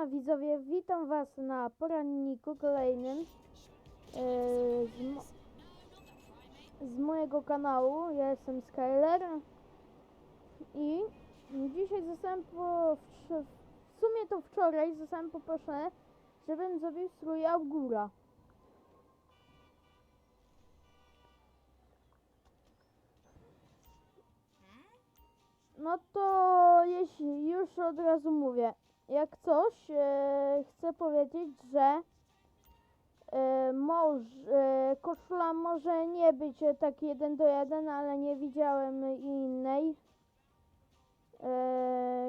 Siema widzowie, witam was na poranniku kolejnym e, z, mo z mojego kanału. Ja jestem Skyler i dzisiaj zostałem po, w sumie to wczoraj zostałem poproszony, żebym zrobił strój Augura. No to jeśli już od razu mówię, jak coś, e, chcę powiedzieć, że może, e, koszula może nie być tak jeden do jeden, ale nie widziałem innej,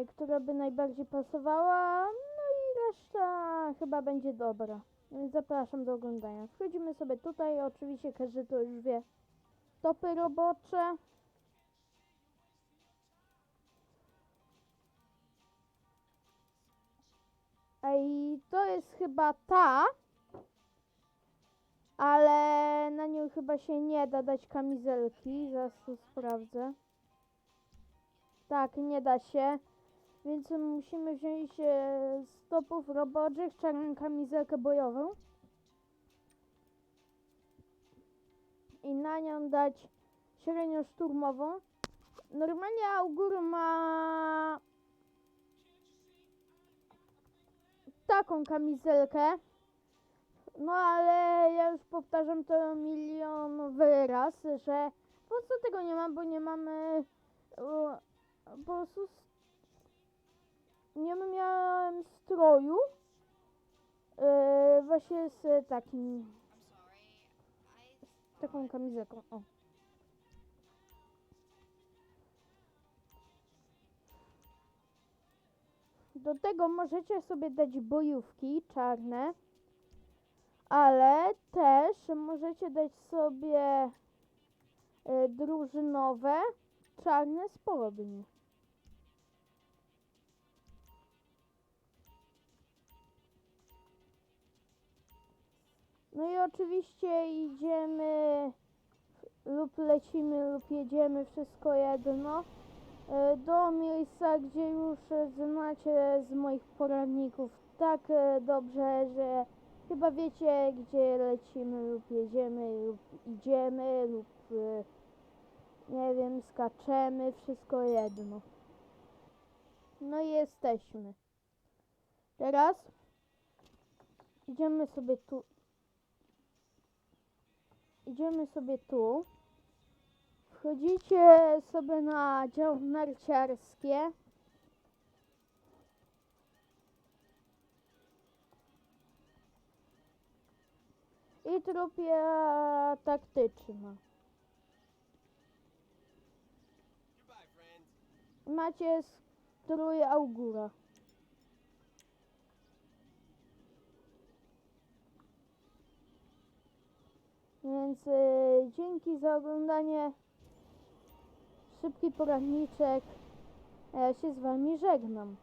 która by najbardziej pasowała, no i reszta chyba będzie dobra. Zapraszam do oglądania. Wchodzimy sobie tutaj, oczywiście każdy to już wie. Topy robocze. Ej, to jest chyba ta, ale na nią chyba się nie da dać kamizelki. Zaraz to sprawdzę. Tak, nie da się. Więc musimy wziąć e, z topów roboczych czarną kamizelkę bojową. I na nią dać średnią szturmową. Normalnie Augur ma taką kamizelkę. No ale ja już powtarzam to milionowy raz, że po prostu tego nie ma, bo nie mamy e, po prostu nie miałem stroju e, właśnie z takim z taką kamizelką. O. Do tego możecie sobie dać bojówki czarne, ale też możecie dać sobie y, drużynowe czarne spodnie. No i oczywiście idziemy lub lecimy lub jedziemy, wszystko jedno e, do miejsca, gdzie już e, znacie z moich poradników tak e, dobrze, że chyba wiecie, gdzie lecimy lub jedziemy lub idziemy lub e, nie wiem, skaczemy, wszystko jedno. No i jesteśmy. Teraz idziemy sobie tu. Idziemy sobie tu. Wchodzicie sobie na dział narciarskie. I tropia taktyczna. Macie strój augura. Więc y, dzięki za oglądanie. Szybki poradniczek. Ja się z wami żegnam.